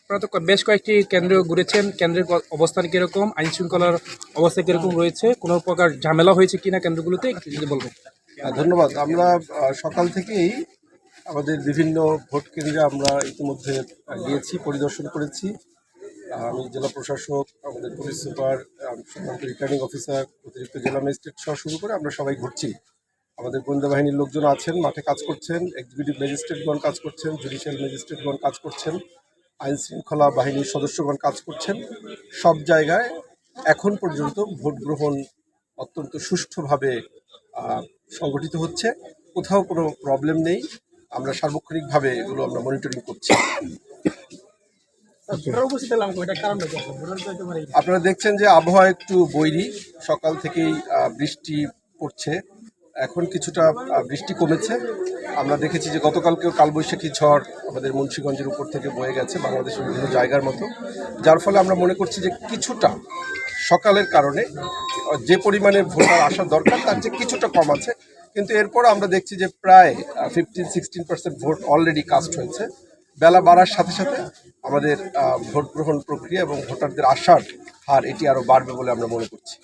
আপনারা তো বেশ কয়েকটি কেন্দ্র ঘুরেছেন। কেন্দ্রের অবস্থান কীরকম? আইন শৃঙ্খলার অবস্থা কীরকম রয়েছে? কোনো প্রকার ঝামেলা হয়েছে কিনা কেন্দ্রগুলোতে? যদি বলবেন। হ্যাঁ, ধন্যবাদ। আমরা সকাল থেকেই আমাদের বিভিন্ন ভোট কেন্দ্রে আমরা ইতিমধ্যে গিয়েছি পরিদর্শন করেছি। আমি জেলা প্রশাসক আমাদের পুলিশ সুপার রিটার্নিং অফিসার অতিরিক্ত জেলা ম্যাজিস্ট্রেট সহ শুরু করে আমরা সবাই ঘুরছি। আমাদের গোয়েন্দা বাহিনীর লোকজন আছেন মাঠে কাজ করছেন এক্সিকিউটিভ ম্যাজিস্ট্রেটগণ কাজ করছেন জুডিশিয়াল ম্যাজিস্ট্রেটগণ কাজ করছেন। আইন শৃঙ্খলা বাহিনীর সদস্যগণ কাজ করছেন। সব জায়গায় এখন পর্যন্ত ভোট গ্রহণ অত্যন্ত সুষ্ঠুভাবে সংগঠিত হচ্ছে। কোথাও কোনো প্রবলেম নেই। আমরা সার্বক্ষণিকভাবে এগুলো আমরা মনিটরিং করছি। আপনারা দেখছেন যে আবহাওয়া একটু বৈরী। সকাল থেকেই বৃষ্টি পড়ছে। এখন কিছুটা বৃষ্টি কমেছে। আমরা দেখেছি যে গতকালকেও কালবৈশাখী ঝড় আমাদের মুন্সীগঞ্জের উপর থেকে বয়ে গেছে বাংলাদেশের বিভিন্ন জায়গার মতো। যার ফলে আমরা মনে করছি যে কিছুটা সকালের কারণে যে পরিমাণে ভোটার আসা দরকার, তার চেয়ে কিছুটা কম আছে। কিন্তু এরপর আমরা দেখছি যে প্রায় fifteen sixteen percent vote already cast হয়েছে। বেলা বাড়ার সাথে সাথে আমাদের ভোট গ্রহণ প্রক্রিয়া এবং ভোটারদের আসার হার এটি আরও বাড়বে বলে আমরা মনে করছি।